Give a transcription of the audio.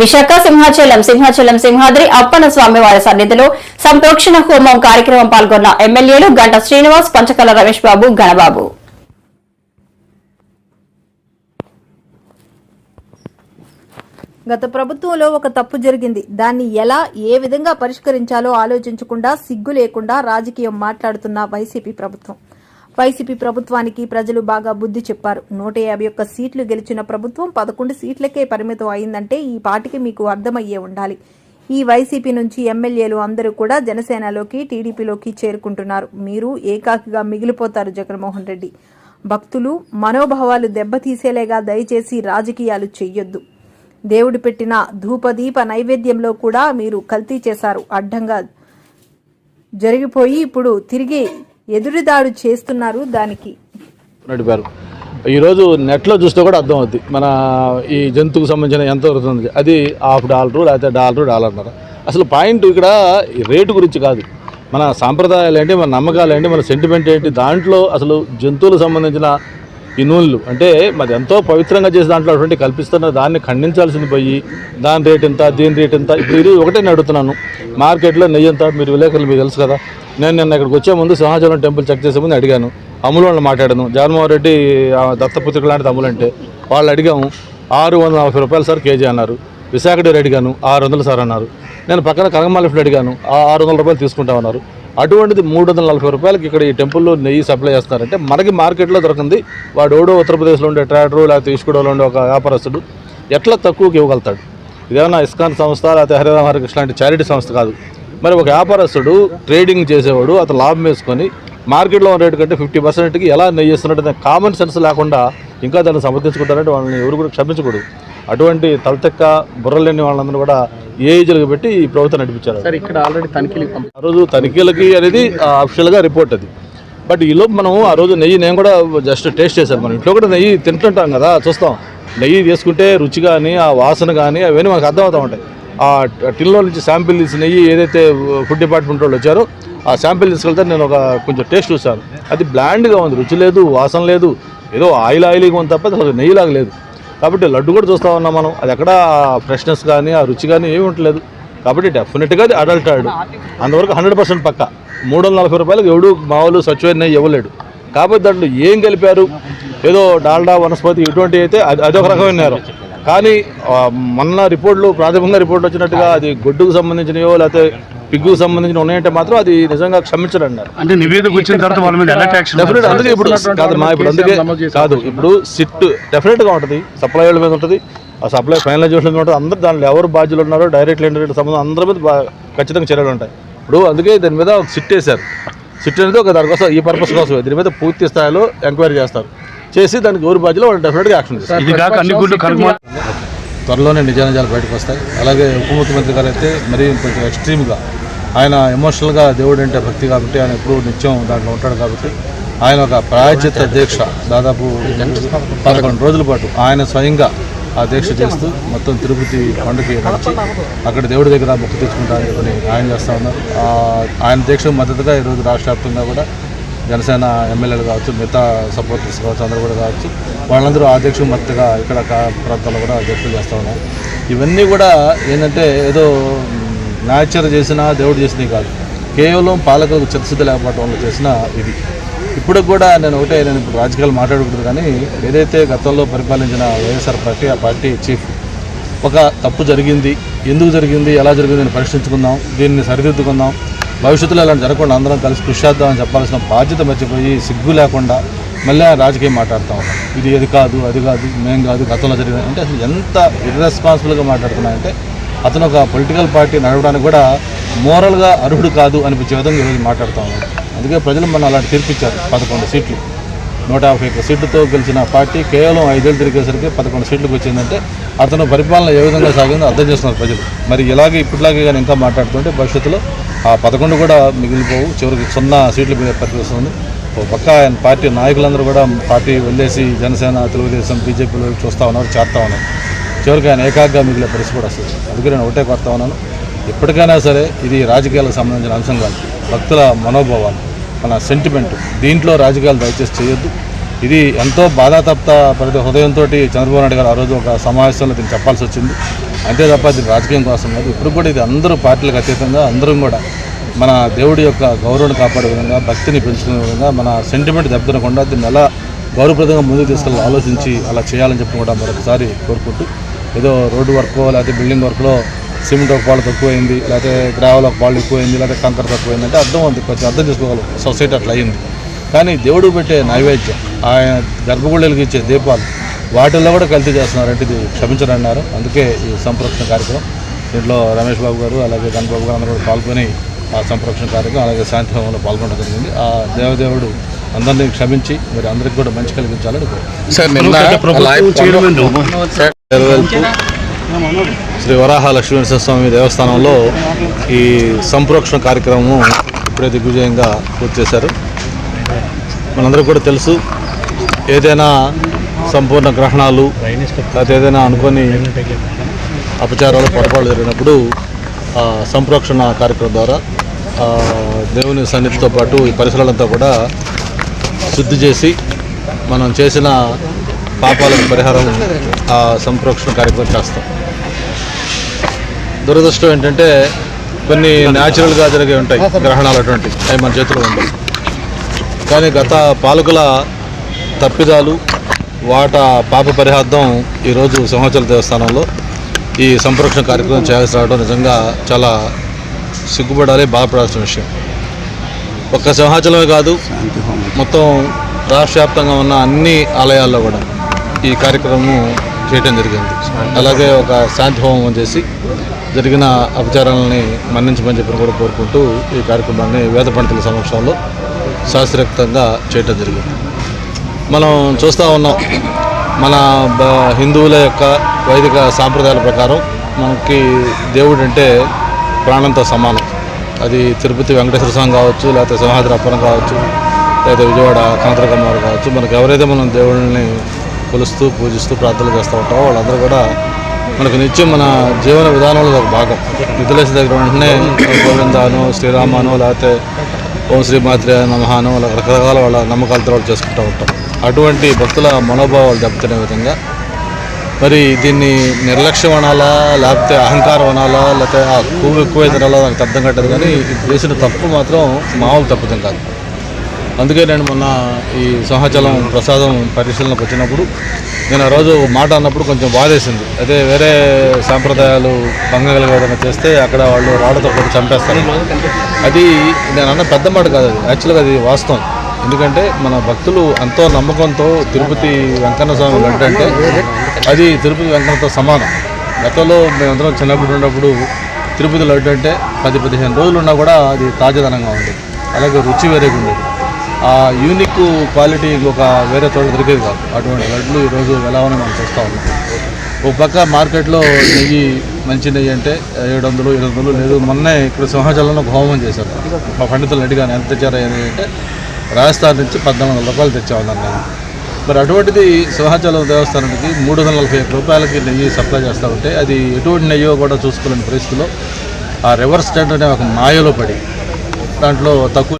విశాఖ సింహాచలం సింహాచలం సింహాద్రి అప్పన్న స్వామి వారి సన్నిధిలో సంప్రోక్షణ హోమం కార్యక్రమం పాల్గొన్న ఎమ్మెల్యేలు గంట శ్రీనివాస్ పంచకల రమేష్ బాబు గణబాబు గత ప్రభుత్వంలో ఒక తప్పు జరిగింది. దాన్ని ఎలా ఏ విధంగా పరిష్కరించాలో ఆలోచించకుండా సిగ్గు లేకుండా రాజకీయం మాట్లాడుతున్న వైసీపీ ప్రభుత్వం. వైసీపీ ప్రభుత్వానికి ప్రజలు బాగా బుద్ధి చెప్పారు. నూట యాభై ఒక్క సీట్లు గెలిచిన ప్రభుత్వం పదకొండు సీట్లకే పరిమితం అయిందంటే ఈ పాటికి మీకు అర్థమయ్యే ఉండాలి. ఈ వైసీపీ నుంచి ఎమ్మెల్యేలు అందరూ కూడా జనసేనలోకి టీడీపీలోకి చేరుకుంటున్నారు. మీరు ఏకాకిగా మిగిలిపోతారు జగన్మోహన్ రెడ్డి. భక్తులు మనోభావాలు దెబ్బతీసేలేగా దయచేసి రాజకీయాలు చెయ్యొద్దు. దేవుడు పెట్టిన ధూపదీప నైవేద్యంలో కూడా మీరు కల్తీ చేశారు. అడ్డంగా జరిగిపోయి ఇప్పుడు తిరిగి ఎదురుదాడు చేస్తున్నారు దానికి. నడిపారు ఈరోజు నెట్లో చూస్తే కూడా అర్థం అవుద్ది. మన ఈ జంతువుకు సంబంధించిన ఎంత అవుతుంది అది హాఫ్ డాలరు లేకపోతే డాలరు డాలర్ అసలు పాయింట్ ఇక్కడ రేటు గురించి కాదు. మన సాంప్రదాయాలు ఏంటి మన నమ్మకాలు ఏంటి మన సెంటిమెంట్ ఏంటి దాంట్లో అసలు జంతువులకు సంబంధించిన ఈ నూనెలు. అంటే మరి ఎంతో పవిత్రంగా చేసే దాంట్లో అటువంటి కల్పిస్తున్న దాన్ని ఖండించాల్సింది పోయి దాని రేట్ ఎంత దీని రేట్ ఎంత ఇప్పుడు ఇది ఒకటే నేను అడుగుతున్నాను. మార్కెట్లో నెయ్యి ఎంత మీరు విలేకరులు మీకు తెలుసు కదా. నేను నిన్న ఇక్కడికి వచ్చే ముందు సింహాచలం టెంపుల్ చెక్ చేసే ముందు అడిగాను. అమ్ములు వాళ్ళని మాట్లాడాను. జగన్మోహన్ రెడ్డి దత్తపుత్రిక లాంటిది అమ్ములు వాళ్ళు అడిగాము ఆరు వందల నలభై రూపాయలు సార్ కేజీ అన్నారు. విశాఖ డేరు అడిగాను ఆరు వందలు సార్ అన్నారు. నేను పక్కన కనకమాలిఫ్లు అడిగాను ఆ ఆరు వందల రూపాయలు తీసుకుంటామన్నారు అటువంటిది మూడు వందల నలభై రూపాయలకి ఇక్కడ ఈ టెంపుల్లో నెయ్యి సప్లై చేస్తున్నారంటే మనకి మార్కెట్లో దొరకంది. వాడు ఓడో ఉత్తరప్రదేశ్లో ఉండే ట్రాడరు లేకపోతే ఈస్కూడలో ఉండే ఒక వ్యాపారస్తుడు ఎట్లా తక్కువకి ఇవ్వగలుగుతాడు? ఇదేమన్నా ఇస్కాన్ సంస్థ లేకపోతే హరిరామ హరికృష్ణ లాంటి చారిటీ సంస్థ కాదు. మరి ఒక వ్యాపారస్తుడు ట్రేడింగ్ చేసేవాడు అతను లాభం వేసుకొని మార్కెట్లో ఉన్న రేటు కంటే ఫిఫ్టీ పర్సెంట్కి ఎలా నెయ్యి ఇస్తున్నట్టు కామన్ సెన్స్ లేకుండా ఇంకా దాన్ని సమర్థించుకుంటారంటే వాళ్ళని ఎవరు కూడా క్షమించకూడదు. అటువంటి తలతెక్క బుర్రలేని వాళ్ళందరూ కూడా ఏ ఏజ్లకు పెట్టి ఈ ప్రభుత్వం నడిపించారు. సార్ ఇక్కడ ఆల్రెడీ తనిఖీలు ఆ రోజు తనిఖీలకి అనేది అఫిషియల్గా రిపోర్ట్ అది. బట్ ఈలోపు మనం ఆ రోజు నెయ్యి నేను కూడా జస్ట్ టేస్ట్ చేశాను. మనం ఇంట్లో కూడా నెయ్యి తింటుంటాం కదా చూస్తాం. నెయ్యి తీసుకుంటే రుచి కానీ ఆ వాసన కానీ అవన్నీ మనకు అర్థమవుతూ ఉంటాయి. ఆ టిన్లో నుంచి శాంపిల్ తీసినవి నెయ్యి ఏదైతే ఫుడ్ డిపార్ట్మెంట్ వాళ్ళు వచ్చారో ఆ శాంపిల్ తీసుకెళ్తే నేను ఒక కొంచెం టేస్ట్ చూశాను. అది బ్లాండ్గా ఉంది రుచి లేదు వాసన లేదు ఏదో ఆయిల్ ఆయిల్గా ఉంది తప్ప అసలు నెయ్యిలాగా లేదు. కాబట్టి లడ్డు కూడా చూస్తూ ఉన్నాం మనం. అది ఎక్కడ ఫ్రెష్నెస్ కానీ ఆ రుచి కానీ ఏమి ఉండలేదు కాబట్టి డెఫినెట్గా అది అడల్ట్ ఆడు అంతవరకు హండ్రెడ్ పర్సెంట్ పక్క. మూడు వందల నలభై రూపాయలకు ఎవడు మామూలు స్వచ్ఛమైన ఇవ్వలేడు. కాబట్టి దాంట్లో ఏం కలిపారు ఏదో డాల్డా వనస్పతి ఇటువంటి అయితే అది అదొక రకమైన నేరం. కానీ మొన్న రిపోర్ట్లు ప్రాథమికంగా రిపోర్ట్ వచ్చినట్టుగా అది గొడ్డుకు సంబంధించినయో లేకపోతే పిగ్గుకు సంబంధించిన ఉన్నాయంటే మాత్రం అది నిజంగా క్షమించడం అన్నారు అంటే నివేదిక వచ్చిన తర్వాత వాళ్ళ మీద ఎలాంటి యాక్షన్ డెఫినెట్ అందుకే ఇప్పుడు కాదు మా ఇప్పుడు అందుకే కాదు ఇప్పుడు సిట్ డెఫినెట్గా ఉంటుంది సప్లై వాళ్ళ మీద ఉంటుంది ఆ సప్లై ఫైనలైజేషన్ మీద ఉంటుంది అందరూ దాంట్లో ఎవరు బాధ్యులు ఉన్నారో డైరెక్ట్ ఇండైరెక్ట్ సంబంధం అందరి మీద ఖచ్చితంగా చర్యలు ఉంటాయి. ఇప్పుడు అందుకే దాని మీద ఒక సిట్ వేశారు. సిట్ అనేది ఒక దానికోసం ఈ పర్పస్ కోసం దీని మీద పూర్తి స్థాయిలో ఎంక్వైరీ చేస్తారు. చేసి దానికి ఎవరు బాధ్యులు వాళ్ళు డెఫినెట్గా యాక్షన్ చేస్తారు ఇది కాక అన్ని గుడ్లు కనుక త్వరలోనే నిజానిజాలు బయటకు వస్తాయి. అలాగే ఉప ముఖ్యమంత్రి గారు అయితే మరీ కొంచెం ఎక్స్ట్రీమ్గా ఆయన ఎమోషనల్గా దేవుడు అంటే భక్తి కాబట్టి ఆయన ఎప్పుడు నిత్యం దాంట్లో ఉంటాడు కాబట్టి ఆయన ఒక ప్రాయచిత దీక్ష దాదాపు పదకొండు రోజుల పాటు ఆయన స్వయంగా ఆ దీక్ష చేస్తూ మొత్తం తిరుపతి కొండకి నడిచి అక్కడ దేవుడి దగ్గర మొక్కు తెచ్చుకుంటారని చెప్పని ఆయన చేస్తూ ఉన్నారు. ఆ, ఆయన దీక్షకు మద్దతుగా ఈరోజు రాష్ట్ర వ్యాప్తంగా కూడా జనసేన ఎమ్మెల్యేలు కావచ్చు మిగతా సపోర్టర్స్ కావచ్చు అందరూ కూడా కావచ్చు వాళ్ళందరూ ఆ మత్తుగా మద్దతుగా ఇక్కడ కా- ప్రాంతాల్లో కూడా అధ్యక్షులు చేస్తూ ఉన్నారు. ఇవన్నీ కూడా ఏంటంటే ఏదో న్యాచర్ చేసినా దేవుడు చేసినవి కాదు. కేవలం పాలకులకు చిత్తశుద్ధి లేకపోవడం వల్ల చేసిన ఇది. ఇప్పుడు కూడా నేను ఒకటే నేను ఇప్పుడు రాజకీయాలు మాట్లాడకూడదు కానీ ఏదైతే గతంలో పరిపాలించిన వైఎస్ఆర్ పార్టీ ఆ పార్టీ చీఫ్ ఒక తప్పు జరిగింది. ఎందుకు జరిగింది? ఎలా జరిగింది? అని పరీక్షించుకుందాం. దీన్ని సరిదిద్దుకుందాం. భవిష్యత్తులో అలా జరగకుండా అందరం కలిసి కృషి చేద్దామని చెప్పాల్సిన బాధ్యత మర్చిపోయి సిగ్గు లేకుండా మళ్ళీ రాజకీయం మాట్లాడుతూ. ఉన్నాం ఇది ఏది కాదు అది కాదు మేం కాదు గతంలో జరిగింది అంటే అసలు ఎంత ఇర్రెస్పాన్సిబుల్గా మాట్లాడుతున్నాయంటే అతను ఒక పొలిటికల్ పార్టీ నడవడానికి కూడా మోరల్గా అర్హుడు కాదు అనిపించే విధంగా ఈరోజు మాట్లాడుతూ. ఉన్నాడు అందుకే ప్రజలు మనం అలాంటి తీర్పిచ్చారు పదకొండు సీట్లు. నూట యాభై ఒక్క సీట్లతో గెలిచిన పార్టీ కేవలం ఐదేళ్ళు తిరిగేసరికి పదకొండు సీట్లకు వచ్చిందంటే అతను పరిపాలన ఏ విధంగా సాగిందో అర్థం చేస్తున్నారు ప్రజలు. మరి ఇలాగే ఇప్పటిలాగే కానీ ఇంకా మాట్లాడుతుంటే భవిష్యత్తులో ఆ పదకొండు కూడా మిగిలిపోవు. చివరికి సున్నా సీట్లు మీద పరిస్థితి ఓ పక్క ఆయన పార్టీ నాయకులందరూ కూడా పార్టీ వెళ్ళేసి జనసేన తెలుగుదేశం బీజేపీలో చూస్తూ ఉన్నారు చేస్తూ ఉన్నారు. చివరికి ఆయన ఏకాగ్గా మిగిలే పరిస్థితి కూడా వస్తుంది. అందుకే నేను ఒకటే కొడతా ఉన్నాను. ఎప్పటికైనా సరే ఇది రాజకీయాలకు సంబంధించిన అంశం కాదు. భక్తుల మనోభావాలు మన సెంటిమెంట్ దీంట్లో రాజకీయాలు దయచేసి చేయొద్దు. ఇది ఎంతో బాధాతప్త ప్రతి హృదయంతో చంద్రబాబు నాయుడు గారు ఆ రోజు ఒక సమావేశంలో దీన్ని చెప్పాల్సి వచ్చింది. అంతే తప్ప అది రాజకీయం కోసం కాదు. ఇప్పుడు కూడా ఇది అందరూ పార్టీలకు అతీతంగా అందరం కూడా మన దేవుడి యొక్క గౌరవాన్ని కాపాడే విధంగా భక్తిని పెంచుకునే విధంగా మన సెంటిమెంట్ దెబ్బతినకుండా దీన్ని ఎలా గౌరవప్రదంగా ముందుకు తీసుకెళ్ళి ఆలోచించి అలా చేయాలని చెప్పి కూడా మరొకసారి కోరుకుంటూ ఏదో రోడ్డు వర్కో లేకపోతే బిల్డింగ్ వర్క్లో సిమెంట్ ఒక పాలు తక్కువైంది లేకపోతే గ్రావెల్ ఒక పాలు ఎక్కువైంది లేకపోతే కంకర తక్కువైంది అంటే అర్థం ఉంది కొంచెం అర్థం చేసుకోగలం. సొసైటీ అట్లా అయింది. కానీ దేవుడు పెట్టే నైవేద్యం ఆయన గర్భగుళ్ళకి ఇచ్చే దీపాలు వాటిల్లో కూడా కల్తీ చేస్తున్నారంటే ఇది క్షమించరన్నారు అందుకే ఈ సంప్రోక్షణ కార్యక్రమం. దీంట్లో రమేష్ బాబు గారు అలాగే గణబాబు గారు అందరూ కూడా పాల్గొని ఆ సంప్రోక్షణ కార్యక్రమం అలాగే శాంతి హోమంలో పాల్గొనడం జరిగింది. ఆ దేవదేవుడు అందరినీ క్షమించి మరి అందరికీ కూడా మంచి కలిగించాలని కోరుకుంటున్నాను. సార్ నిన్న చైర్మన్ నెరవేర్పు శ్రీ వరాహ లక్ష్మీనరసింహ స్వామి దేవస్థానంలో ఈ సంప్రోక్షణ కార్యక్రమం ఇప్పుడే దిగ్విజయంగా పూర్తి చేశారు. మనందరికీ కూడా తెలుసు ఏదైనా సంపూర్ణ గ్రహణాలు లేకపోతే ఏదైనా అనుకోని అపచారాలు పొరపాటు జరిగినప్పుడు సంప్రోక్షణ కార్యక్రమం ద్వారా దేవుని సన్నిధితో పాటు ఈ పరిసరాలంతా కూడా శుద్ధి చేసి మనం చేసిన పాపాలకు పరిహారం ఆ సంప్రోక్షణ కార్యక్రమం చేస్తాం. దురదృష్టం ఏంటంటే కొన్ని న్యాచురల్గా జరిగే ఉంటాయి గ్రహణాలు అటువంటి అవి మన చేతిలో ఉండవు. కానీ గత పాలకుల తప్పిదాలు వాట పాప పరిహార్థం ఈరోజు సింహాచల దేవస్థానంలో ఈ సంప్రోక్షణ కార్యక్రమం చేయాల్సి రావడం నిజంగా చాలా సిగ్గుపడాలి బాధపడాల్సిన విషయం. ఒక్క సింహాచలమే కాదు మొత్తం రాష్ట్ర వ్యాప్తంగా ఉన్న అన్ని ఆలయాల్లో కూడా ఈ కార్యక్రమం చేయడం జరిగింది. అలాగే ఒక శాంతి హోమం చేసి జరిగిన అపచారాలని మన్నించమని చెప్పి కూడా కోరుకుంటూ ఈ కార్యక్రమాన్ని వేద పండితుల సమక్షంలో శాస్త్రయుక్తంగా చేయటం జరిగింది. మనం చూస్తూ ఉన్నాం మన బ- హిందువుల యొక్క వైదిక సాంప్రదాయాల ప్రకారం మనకి దేవుడు అంటే ప్రాణంతో సమానం. అది తిరుపతి వెంకటేశ్వర స్వామి కావచ్చు లేకపోతే సింహాద్రి అప్పరం కావచ్చు లేకపోతే విజయవాడ కనకదుర్గమ్మవారు కావచ్చు మనకు ఎవరైతే మనం దేవుళ్ళని కొలుస్తూ పూజిస్తూ ప్రార్థనలు చేస్తూ ఉంటామో వాళ్ళందరూ కూడా మనకు నిత్యం మన జీవన విధానంలో ఒక భాగం. నిధులేసి దగ్గర వెంటనే గోవిందాను శ్రీరామాను లేకపోతే ఓం శ్రీ మాత్రే నమహాను అలా రకరకాల వాళ్ళ నమ్మకాలతో వాళ్ళు చేసుకుంటూ ఉంటాం. అటువంటి భక్తుల మనోభావాలు దెబ్బతినే విధంగా మరి దీన్ని నిర్లక్ష్యం అనాలా లేకపోతే అహంకారం అనాలా లేకపోతే ఆ కొవ్వు ఎక్కువ తినాలా నాకు అర్థం కట్టదు కానీ చేసిన తప్పు మాత్రం మామూలు తప్పుతం కాదు. అందుకే నేను మొన్న ఈ సింహాచలం ప్రసాదం పరిశీలనకు వచ్చినప్పుడు నేను ఆ రోజు మాట అన్నప్పుడు కొంచెం బాధేసింది. అదే వేరే సాంప్రదాయాలు పంగగలు ఏదైనా చేస్తే అక్కడ వాళ్ళు రాళ్ళతో కొట్టి చంపేస్తారు. అది నేను అన్న పెద్ద మాట కాదు అది. యాక్చువల్గా అది వాస్తవం. ఎందుకంటే మన భక్తులు ఎంతో నమ్మకంతో తిరుపతి వెంకన్న స్వామి అంటే అది తిరుపతి వెంకన్నతో సమానం. గతంలో మేమందరం చిన్నప్పుడు ఉన్నప్పుడు తిరుపతి లడ్డు అంటే పది పదిహేను రోజులు ఉన్నా కూడా అది తాజాదనంగా ఉంది అలాగే రుచి వేరేగా ఉండేది. ఆ యూనిక్ క్వాలిటీ ఇంకొక వేరే చోట దొరికేది కాదు. అటువంటి లడ్లు ఈరోజు ఎలా ఉన్నాయి మనం చూస్తూ ఉన్నాం. ఒక పక్క మార్కెట్లో నెయ్యి మంచి నెయ్యి అంటే ఏడు వందలు ఏడు వందలు లేదు మొన్నే ఇక్కడ సింహాచలంలో ఒక హోమం చేశారు. మా పండితులు అడిగాను ఎంత తెచ్చారు అంటే రాజస్థాన్ నుంచి పద్నాలుగు వందల రూపాయలు తెచ్చామన్నాను నేను మరి అటువంటిది సింహాచలం దేవస్థానానికి మూడు వందల నలభై ఐదు రూపాయలకి నెయ్యి సప్లై చేస్తూ ఉంటే అది ఎటువంటి నెయ్యో కూడా చూసుకోలేని పరిస్థితిలో ఆ రివర్స్ టెంట్ అనే ఒక మాయలో పడి దాంట్లో తక్కువ